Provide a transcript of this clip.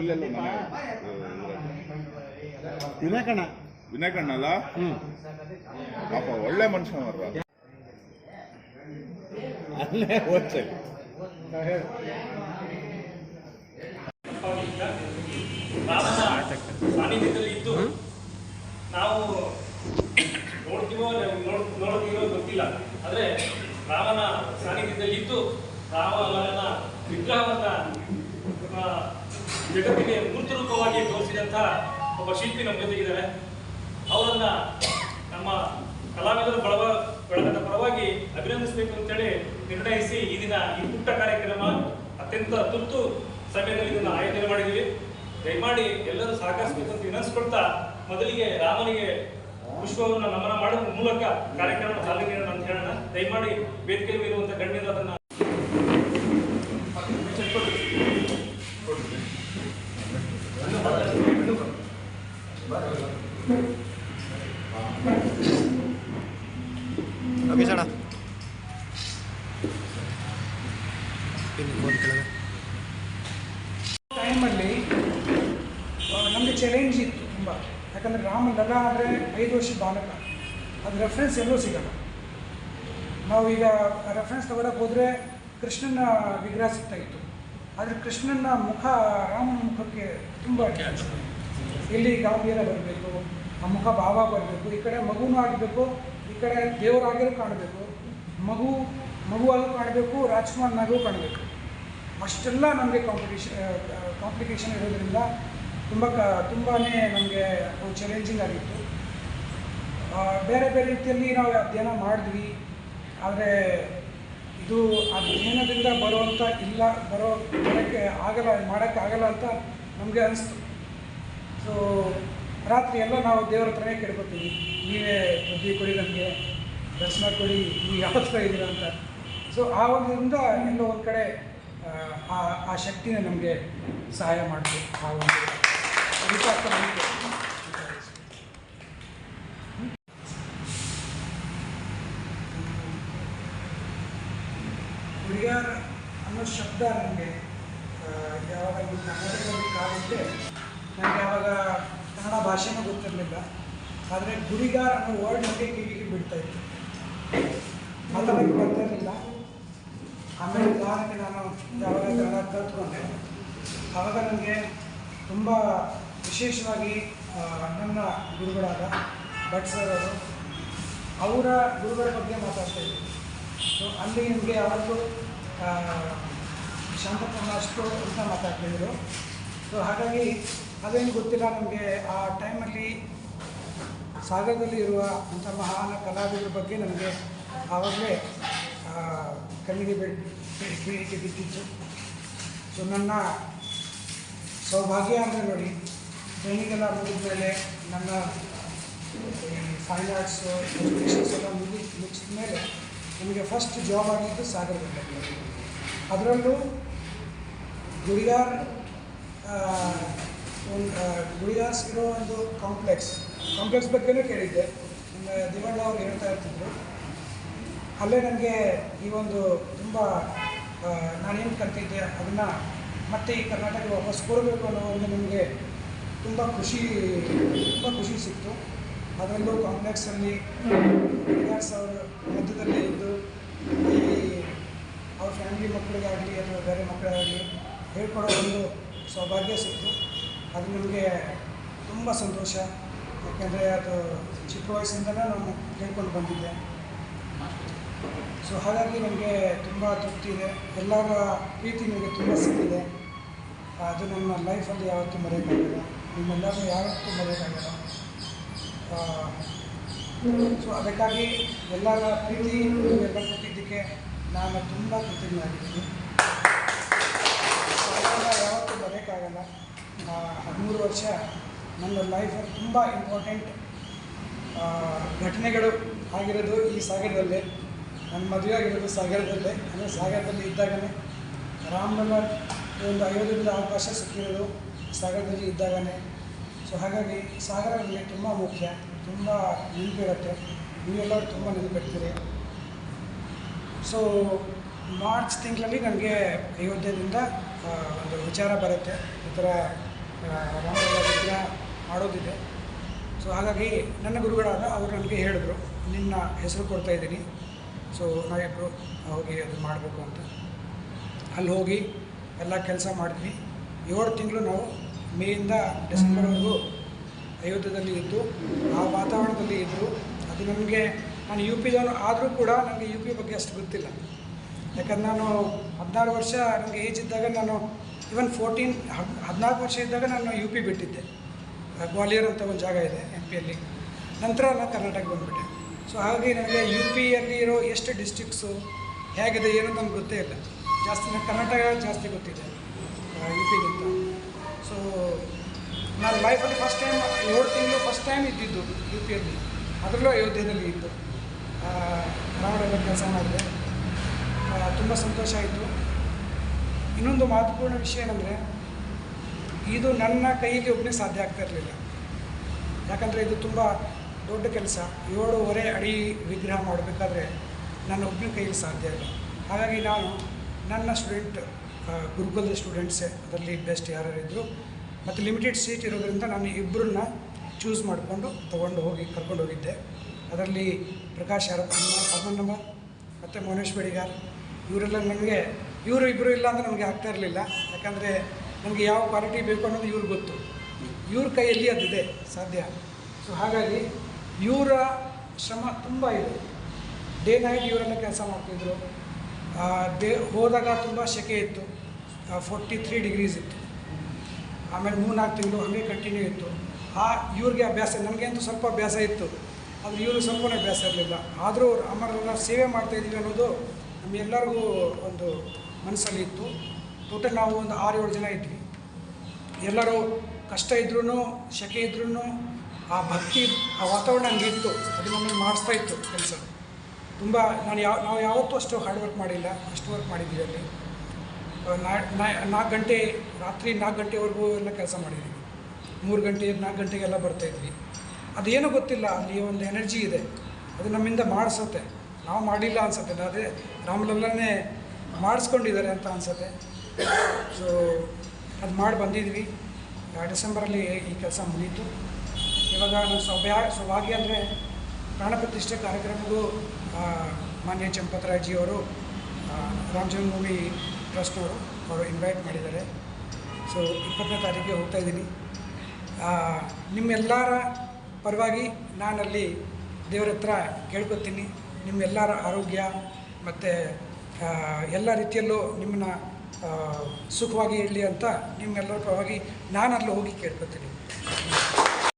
ಇಲ್ಲೆಲ್ಲ ವಿನಾಯಕಣ್ಣ. ಅಲ್ಲ ಪಾಪ ಒಳ್ಳೆ ಮನುಷ್ಯ ಮರ್ರ. ಅಲ್ಲೇ ಓದ್ಸೆ ಸಾನ್ನಿಧ್ಯದಲ್ಲಿ ಇದ್ದು ನಾವು ನೋಡ್ತೀವೋ ನೋಡ್- ನೋಡ್ತೀವೋ ಗೊತ್ತಿಲ್ಲ. ಆದ್ರೆ ರಾಮನ ಸಾನ್ನಿಧ್ಯದಲ್ಲಿ ಇದ್ದು ರಾಮನ ವಿಗ್ರಹವನ್ನ ಜಗತ್ತಿಗೆ ಮೂರ್ತ ರೂಪವಾಗಿ ತೋರಿಸಿದಂತಹ ಒಬ್ಬ ಶಿಲ್ಪಿ ನಮ್ಮ ಜೊತೆಗಿದ್ದಾರೆ ಅವರನ್ನ ನಮ್ಮ ಕಲಾವಿದರ ಬಳಗ, ಬಳಗದ ಪರವಾಗಿ ಅಭಿನಂದಿಸಬೇಕು ಅಂತೇಳಿ ನಿರ್ಣಯಿಸಿ ಈ ದಿನ ಈ ಪುಟ್ಟ ಕಾರ್ಯಕ್ರಮ ಅತ್ಯಂತ ತುರ್ತು ಸಮಯದಲ್ಲಿ ಇದನ್ನು ಆಯೋಜನೆ ಮಾಡಿದ್ದೀವಿ. ದಯಮಾಡಿ ಎಲ್ಲರೂ ಸಹಕರಿಸಬೇಕು ಅಂತ ವಿನಂತಿಸ್ಕೊಳ್ತಾ ಮೊದಲಿಗೆ ರಾಮನಿಗೆ ಪುಷ್ಪವನ್ನು ನಮನ ಮಾಡುವ ಮೂಲಕ ಕಾರ್ಯಕ್ರಮ ಚಾಲನೆ ನೀಡೋಣ ಅಂತ ಹೇಳೋಣ. ದಯಮಾಡಿ ವೇದಿಕೆಯಲ್ಲಿ ಇರುವಂತಹ ಗಣ್ಯರು ಟೈಮಲ್ಲಿ ನಮಗೆ ಚಾಲೆಂಜ್ ಇತ್ತು ತುಂಬ. ಯಾಕಂದರೆ ರಾಮ ಲಗ ಆದರೆ ಐದು ವರ್ಷದ ಬಾಲಕ. ಅದು ರೆಫರೆನ್ಸ್ ಎಲ್ಲೂ ಸಿಗಲ್ಲ. ನಾವು ಈಗ ರೆಫರೆನ್ಸ್ ತಗೊಳಕ್ಕೆ ಹೋದರೆ ಕೃಷ್ಣನ ವಿಗ್ರಹ ಸಿಗ್ತಾ ಇತ್ತು. ಆದರೆ ಕೃಷ್ಣನ ಮುಖ ರಾಮನ ಮುಖಕ್ಕೆ ತುಂಬ. ಇಲ್ಲಿ ಗಾಂಭೀರ ಬರಬೇಕು ಆ ಮುಖ ಭಾವ ಬರಬೇಕು ಈ ಕಡೆ ಮಗುನೂ ಆಗಬೇಕು ಈ ಕಡೆ ದೇವರಾಗಿಯೂ ಕಾಣಬೇಕು ಮಗು ಮಗುವಾಗೂ ಕಾಣಬೇಕು ರಾಜ್ಕುಮಾರ್ನಾಗೂ ಕಾಣಬೇಕು. ಅಷ್ಟೆಲ್ಲ ನಮಗೆ ಕಾಂಪಿಟೇಷನ್ ಕಾಂಪ್ಲಿಕೇಶನ್ ಇರೋದ್ರಿಂದ ತುಂಬ ಕ ತುಂಬಾ ನಮಗೆ ಚಾಲೆಂಜಿಂಗ್ ಆಗಿತ್ತು. ಬೇರೆ ಬೇರೆ ರೀತಿಯಲ್ಲಿ ನಾವು ಅಧ್ಯಯನ ಮಾಡಿದ್ವಿ. ಆದರೆ ಇದು ಅಧ್ಯಯನದಿಂದ ಬರುವಂಥ ಇಲ್ಲ, ಬರೋ ಬರೋಕ್ಕೆ ಆಗಲ್ಲ ಮಾಡೋಕ್ಕಾಗಲ್ಲ ಅಂತ ನಮಗೆ ಅನಿಸ್ತು. ಸೊ ರಾತ್ರಿ ಎಲ್ಲ ನಾವು ದೇವ್ರ ಹತ್ರನೇ ಕೇಳ್ಕೊತೀವಿ. ನೀವೇ ಬುದ್ಧಿ ಕೊಡಿ ನಮಗೆ, ದರ್ಶನ ಕೊಡಿ, ನೀವು ಯಾವ ಥರ ಇದ್ದೀರ ಅಂತ. ಸೊ ಆ ಒಂದರಿಂದ ಎಲ್ಲೋ ಒಂದು ಕಡೆ ಆ, ಆ ಶಕ್ತಿನ ನಮಗೆ ಸಹಾಯ ಮಾಡಿದೆ ಆ ಒಂದು. ಅನ್ನೋ ಶಬ್ದ ನನಗೆ ಯಾವಾಗ ಈ ಕರ್ನಾಟಕದಲ್ಲಿ ಕಾಲಿದ್ದೆ ನನಗೆ ಯಾವಾಗ ಕನ್ನಡ ಭಾಷೆನೂ ಗೊತ್ತಿರಲಿಲ್ಲ. ಆದರೆ ಗುಡಿಗಾರ್ ಅನ್ನೋ ವರ್ಡ್ ನನಗೆ ಕಿವಿಗೆ ಬಿಡ್ತಾ ಇತ್ತು. ಮಾತಾಡೋಕ್ಕೆ ಬರ್ತಾ ಇರಲಿಲ್ಲ ಆಮೇಲೆ ಉದಾಹರಣೆಗೆ ನಾನು ಯಾವಾಗ ಕನ್ನಡ ಕಲ್ತ್ಕೊಂಡೆ, ಆವಾಗ ನನಗೆ ತುಂಬ ವಿಶೇಷವಾಗಿ ನನ್ನ ಗುರುಗಳಾದ ಭಟ್ ಸರ್ ಅವರು ಅವರ ಗುರುಗಳ ಬಗ್ಗೆ ಮಾತಾಡ್ತಾ ಇದ್ದರು. ಸೊ ಅಲ್ಲಿ ನಿಮಗೆ ಯಾವಾಗಲೂ ಶಾಂತಪೂರ್ಣ ಅಷ್ಟು ಅಂತ ಮಾತಾಡ್ತಿದ್ರು ಸೊ ಹಾಗಾಗಿ ಅದೇನು ಗೊತ್ತಿಲ್ಲ ನಮಗೆ, ಆ ಟೈಮಲ್ಲಿ ಸಾಗರದಲ್ಲಿ ಇರುವ ಅಂಥ ಮಹಾನ್ ಕಲಾವಿದರ ಬಗ್ಗೆ ನನಗೆ ಆವಾಗಲೇ ಕಣ್ಣಿಗೆ ಬೆಳ್ ಬೆಳಕಿಗೆ ಬಿದ್ದಿತ್ತು. ಸೊ ನನ್ನ ಸೌಭಾಗ್ಯ ಅಂದರೆ ನೋಡಿ, ಟ್ರೈನಿಂಗೆಲ್ಲ ಮುಗಿದ ಮೇಲೆ ನನ್ನ ಫೈನ್ ಆರ್ಟ್ಸು ಎಜುಕೇಷನ್ಸ್ ಎಲ್ಲ ಮುಗಿ ಮುಗಿಸಿದ ಮೇಲೆ ನನಗೆ ಫಸ್ಟ್ ಜಾಬ್ ಆಗಿದ್ದು ಸಾಗರದಲ್ಲಿ ಅದರಲ್ಲೂ ಗುಡಿಯಾರ್ ಒಂದು ಗುಡಿಯಾರ್ಸ್ ಇರೋ ಒಂದು ಕಾಂಪ್ಲೆಕ್ಸ್ ಕಾಂಪ್ಲೆಕ್ಸ್ ಬಗ್ಗೆನೂ ಕೇಳಿದ್ದೆ. ದಿವಾಳ ಅವ್ರು ಹೇಳ್ತಾ ಇರ್ತಿದ್ರು. ಅಲ್ಲೇ ನನಗೆ ಈ ಒಂದು ತುಂಬ ನಾನೇನು ಕಲ್ತಿದ್ದೆ ಅದನ್ನು ಮತ್ತೆ ಈ ಕರ್ನಾಟಕ ವಾಪಸ್ ಕೊಡಬೇಕು ಅನ್ನೋ ಒಂದು ನನಗೆ ತುಂಬ ಖುಷಿ ತುಂಬ ಖುಷಿ ಸಿಕ್ತು. ಅದರಲ್ಲೂ ಕಾಂಪ್ಲೆಕ್ಸಲ್ಲಿ ವಿಕಾಸ್ ಅವರ ಮಧ್ಯದಲ್ಲಿ ಇದ್ದು, ಈ ಅವ್ರ ಫ್ಯಾಮಿಲಿ ಮಕ್ಕಳಿಗಾಗಲಿ ಅಥವಾ ಬೇರೆ ಮಕ್ಕಳಿಗಾಗಲಿ ಹೇಳ್ಕೊಡೋ ಒಂದು ಸೌಭಾಗ್ಯ ಸಿಕ್ತು. ಅದು ನನಗೆ ತುಂಬ ಸಂತೋಷ. ಯಾಕೆಂದರೆ ಅದು ಚಿಕ್ಕ ವಯಸ್ಸಿಂದಲೇ ನಾನು ಹೇಳ್ಕೊಂಡು ಬಂದಿದ್ದೆ. ಸೊ ಹಾಗಾಗಿ ನನಗೆ ತುಂಬ ತೃಪ್ತಿ ಇದೆ. ಎಲ್ಲರ ಪ್ರೀತಿ ನನಗೆ ತುಂಬ ಸಿಕ್ಕಿದೆ. ಅದು ನನ್ನ ಲೈಫಲ್ಲಿ ಯಾವತ್ತೂ ಮರೆಯೋಕ್ಕಾಗಲ್ಲ. ನಿಮ್ಮೆಲ್ಲರೂ ಯಾವತ್ತೂ ಮರೆಯೋಕ್ಕಾಗಲ್ಲ. ಸೊ ಅದಕ್ಕಾಗಿ ಎಲ್ಲರ ಪ್ರೀತಿ ನಿಮಗೆಲ್ಲ ಕೊಟ್ಟಿದ್ದಕ್ಕೆ ನಾನು ತುಂಬ ಕೃತಜ್ಞನಾಗಿದ್ದೀನಿ ಯಾವತ್ತೂ ಮರೆಯೋಕ್ಕಾಗಲ್ಲ. ಆ, ಹದಿಮೂರು ವರ್ಷ ನನ್ನ ಲೈಫಲ್ಲಿ ತುಂಬ ಇಂಪಾರ್ಟೆಂಟ್ ಘಟನೆಗಳು ಆಗಿರೋದು ಈ ಸಾಗರದಲ್ಲೇ. ನನ್ನ ಮದುವೆ ಆಗಿರೋದು ಸಾಗರದಲ್ಲೇ. ಅಂದರೆ ಸಾಗರದಲ್ಲಿ ಇದ್ದಾಗಲೇ ರಾಮನ ಒಂದು ಐವತ್ತರಿಂದ ಅವಕಾಶ ಸಿಕ್ಕಿರೋದು ಸಾಗರದಲ್ಲಿ ಇದ್ದಾಗಲೇ ಸೊ ಹಾಗಾಗಿ ಸಾಗರ ನನಗೆ ತುಂಬ ಮುಖ್ಯ. ತುಂಬ ನೆನಪಿರುತ್ತೆ ನೀವೆಲ್ಲರೂ ತುಂಬ ನೆನಪಿರ್ತೀರಿ ಸೊ ಮಾರ್ಚ್ ತಿಂಗಳಲ್ಲಿ ನನಗೆ ಅಯೋಧ್ಯದಿಂದ ಒಂದು ವಿಚಾರ ಬರುತ್ತೆ. ಈ ಥರ ವಿಗ್ರಹ ಮಾಡೋದಿದೆ. ಸೊ ಹಾಗಾಗಿ ನನ್ನ ಗುರುಗಳಾದ ಅವರು ನನಗೆ ಹೇಳಿದ್ರು. ನಿನ್ನ ಹೆಸರು ಕೊಡ್ತಾ ಇದ್ದೀನಿ. ಸೊ ನಾವಿಬ್ಬರು ಹೋಗಿ ಅದು ಮಾಡಬೇಕು ಅಂತ. ಅಲ್ಲಿ ಹೋಗಿ ಎಲ್ಲ ಕೆಲಸ ಮಾಡಿದ್ವಿ ಏಳು ತಿಂಗಳು ನಾವು ಮೇಯಿಂದ ಡಿಸೆಂಬರ್ವರೆಗೂ ಅಯೋಧ್ಯದಲ್ಲಿ ಇದ್ದು ಆ ವಾತಾವರಣದಲ್ಲಿ ಇದ್ದರು ಅದು ನನಗೆ ನಾನು ಯು ಪಿದವನು ಆದರೂ ಕೂಡ ನನಗೆ ಯು ಪಿ ಬಗ್ಗೆ ಅಷ್ಟು ಗೊತ್ತಿಲ್ಲ. ಯಾಕಂದ್ರೆ ನಾನು ಹದಿನಾರು ವರ್ಷ ನನಗೆ ಏಜ್ ಇದ್ದಾಗ ನಾನು ಇವನ್ ಫೋರ್ಟೀನ್ ಹದಿನಾಲ್ಕು ವರ್ಷ ಇದ್ದಾಗ ನಾನು ಯು ಪಿ ಬಿಟ್ಟಿದ್ದೆ. ಗ್ವಾಲಿಯರ್ ಅಂತ ಒಂದು ಜಾಗ ಇದೆ ಎಂ ಪಿಯಲ್ಲಿ ನಂತರ ನಾನು ಕರ್ನಾಟಕ ಬಂದುಬಿಟ್ಟೆ. ಸೊ ಹಾಗಾಗಿ ನನಗೆ ಯು ಪಿಯಲ್ಲಿ ಇರೋ ಎಷ್ಟು ಡಿಸ್ಟ್ರಿಕ್ಸು ಹೇಗಿದೆ, ಏನು ನಮ್ಗೆ ಗೊತ್ತೇ ಇಲ್ಲ. ಜಾಸ್ತಿ ನನಗೆ ಕರ್ನಾಟಕ ಜಾಸ್ತಿ ಗೊತ್ತಿದೆ. ಯು ಪಿಗಿಂತ ಸೊ ನಾನು ಲೈಫಲ್ಲಿ ಫಸ್ಟ್ ಟೈಮ್ ಏಳು ತಿಂಗಳು ಫಸ್ಟ್ ಟೈಮ್ ಇದ್ದಿದ್ದು ಯು ಪಿಯಲ್ಲಿ ಅದರಲ್ಲೂ ಅಯೋಧ್ಯೆಯಲ್ಲಿ ಇದ್ದು. ಕರ್ನಾಟಕದ ಕೆಲಸ ಮಾಡಿದೆ. ತುಂಬ ಸಂತೋಷ ಆಯಿತು. ಇನ್ನೊಂದು ಮಹತ್ವಪೂರ್ಣ ವಿಷಯ ಏನಂದರೆ, ಇದು ನನ್ನ ಕೈಯಲ್ಲಿ ಒಬ್ಬನೇ ಸಾಧ್ಯ ಆಗ್ತಾ ಇರಲಿಲ್ಲ. ಯಾಕಂದರೆ ಇದು ತುಂಬ ದೊಡ್ಡ ಕೆಲಸ. ಏಳೂವರೆ ಅಡಿ ವಿಗ್ರಹ ಮಾಡಬೇಕಾದ್ರೆ ನನ್ನ ಒಬ್ಬನ ಕೈಯಲ್ಲಿ ಸಾಧ್ಯ ಇಲ್ಲ. ಹಾಗಾಗಿ ನಾನು ನನ್ನ ಸ್ಟೂಡೆಂಟ್ ಗುರುಕುಲದ ಸ್ಟೂಡೆಂಟ್ಸೇ ಅದರಲ್ಲಿ ಬೆಸ್ಟ್ ಯಾರು ಇದ್ದರು ಮತ್ತು ಲಿಮಿಟೆಡ್ ಸೀಟ್ ಇರೋದರಿಂದ ನಾನು ಇಬ್ಬರನ್ನ ಚೂಸ್ ಮಾಡಿಕೊಂಡು ತೊಗೊಂಡು ಹೋಗಿ ಕರ್ಕೊಂಡು ಹೋಗಿದ್ದೆ. ಅದರಲ್ಲಿ ಪ್ರಕಾಶ್ ಯಾರಪ್ಪ ಅಮ್ಮನಮ್ಮ ಮತ್ತು ಮೋನೇಶ್ ಬೆಡಿಗಾರ್, ಇವರೆಲ್ಲ ನನಗೆ, ಇವರು ಇಬ್ಬರು ಇಲ್ಲ ಅಂದರೆ ನಮಗೆ ಆಗ್ತಾ ಇರಲಿಲ್ಲ. ಯಾಕಂದರೆ ನಮಗೆ ಯಾವ ಕ್ವಾಲಿಟಿ ಬೇಕು ಅನ್ನೋದು ಇವ್ರಿಗೆ ಗೊತ್ತು. ಇವ್ರ ಕೈಯಲ್ಲಿ ಅದಿದೆ, ಸಾಧ್ಯ. ಸೊ ಹಾಗಾಗಿ ಇವರ ಶ್ರಮ ತುಂಬ ಇದೆ. ಡೇ ನೈಟ್ ಇವರೆಲ್ಲ ಕೆಲಸ ಮಾಡ್ತಿದ್ರು. ದೇ, ಹೋದಾಗ ತುಂಬ ಸೆಕೆ ಇತ್ತು. ಫೋರ್ಟಿ ತ್ರೀ ಡಿಗ್ರೀಸ್ ಇತ್ತು. ಆಮೇಲೆ ಮೂರ್ನಾಲ್ಕು ತಿಂಗಳು ಹಾಗೆ ಕಂಟಿನ್ಯೂ ಇತ್ತು. ಆ, ಇವ್ರಿಗೆ ಅಭ್ಯಾಸ ನನಗಂತೂ ಸ್ವಲ್ಪ ಅಭ್ಯಾಸ ಇತ್ತು. ಆದರೆ ಇವರು ಸ್ವಲ್ಪ ಅಭ್ಯಾಸ ಇರಲಿಲ್ಲ. ಆದರೂ ಅಮ್ಮರನ್ನ ಸೇವೆ ಮಾಡ್ತಾ ಇದ್ದೀವಿ ಅನ್ನೋದು ನಮ್ಮೆಲ್ಲರಿಗೂ ಒಂದು ಮನಸ್ಸಲ್ಲಿ ಇತ್ತು. ಟೋಟಲ್ ನಾವು ಒಂದು ಆರು ಏಳು ಜನ ಇದ್ವಿ. ಎಲ್ಲರೂ ಕಷ್ಟ ಇದ್ರೂ ಸೆಕೆ ಇದ್ರೂ ಆ ಭಕ್ತಿ, ಆ ವಾತಾವರಣ ನನಗಿತ್ತು ಅದು ನಮ್ಮನ್ನು ಮಾಡಿಸ್ತಾ ಇತ್ತು ಕೆಲಸ. ತುಂಬ ನಾನು ಯಾವ, ನಾವು ಯಾವತ್ತೂ ಅಷ್ಟು ಹಾರ್ಡ್ ವರ್ಕ್ ಮಾಡಿಲ್ಲ. ಅಷ್ಟು ವರ್ಕ್ ಮಾಡಿದ್ದೀವಿ ಅಲ್ಲಿ. ನಾಲ್ಕು ಗಂಟೆ, ರಾತ್ರಿ ನಾಲ್ಕು ಗಂಟೆವರೆಗೂ ಎಲ್ಲ ಕೆಲಸ ಮಾಡಿದ್ದೀವಿ. ಮೂರು ಗಂಟೆ, ನಾಲ್ಕು ಗಂಟೆಗೆಲ್ಲ ಬರ್ತಾಯಿದ್ವಿ ಅದೇನೂ ಗೊತ್ತಿಲ್ಲ. ಅಲ್ಲಿ ಒಂದು ಎನರ್ಜಿ ಇದೆ. ಅದು ನಮ್ಮಿಂದ ಮಾಡಿಸುತ್ತೆ. ನಾವು ಮಾಡಿಲ್ಲ ಅನ್ಸುತ್ತೆ. ಅದೇ ರಾಮಲಲ್ಲನೇ ಮಾಡಿಸ್ಕೊಂಡಿದ್ದಾರೆ ಅಂತ ಅನ್ಸುತ್ತೆ. ಸೊ ಅದು ಮಾಡಿ ಬಂದಿದ್ವಿ. ಡಿಸೆಂಬರಲ್ಲಿ ಈ ಕೆಲಸ ಮುಗೀತು. ಇವಾಗ ನಾನು ಸೌಭ್ಯ, ಸೌಭಾಗ್ಯ ಅಂದರೆ ಪ್ರಾಣ ಪ್ರತಿಷ್ಠೆ ಕಾರ್ಯಕ್ರಮಗೂ ಮಾನ್ಯ ಚಂಪತರಾಜಿಯವರು ಅವರು ರಾಮ ಜನ್ಮಭೂಮಿ ಟ್ರಸ್ಟ್ನವರು ಅವರು ಇನ್ವೈಟ್ ಮಾಡಿದ್ದಾರೆ. ಸೊ ಇಪ್ಪತ್ತನೇ ತಾರೀಕಿಗೆ ಹೋಗ್ತಾ ಇದ್ದೀನಿ. ನಿಮ್ಮೆಲ್ಲರ ಪರವಾಗಿ ನಾನಲ್ಲಿ ದೇವರ ಹತ್ರ ಕೇಳ್ಕೊತೀನಿ. ನಿಮ್ಮೆಲ್ಲರ ಆರೋಗ್ಯ ಮತ್ತು ಎಲ್ಲ ರೀತಿಯಲ್ಲೂ ನಿಮ್ಮನ್ನ ಸುಖವಾಗಿ ಇರಲಿ ಅಂತ ನಿಮ್ಮೆಲ್ಲರ ಪರವಾಗಿ ನಾನು ಹೋಗಿ ಕೇಳ್ಕೊತೀನಿ.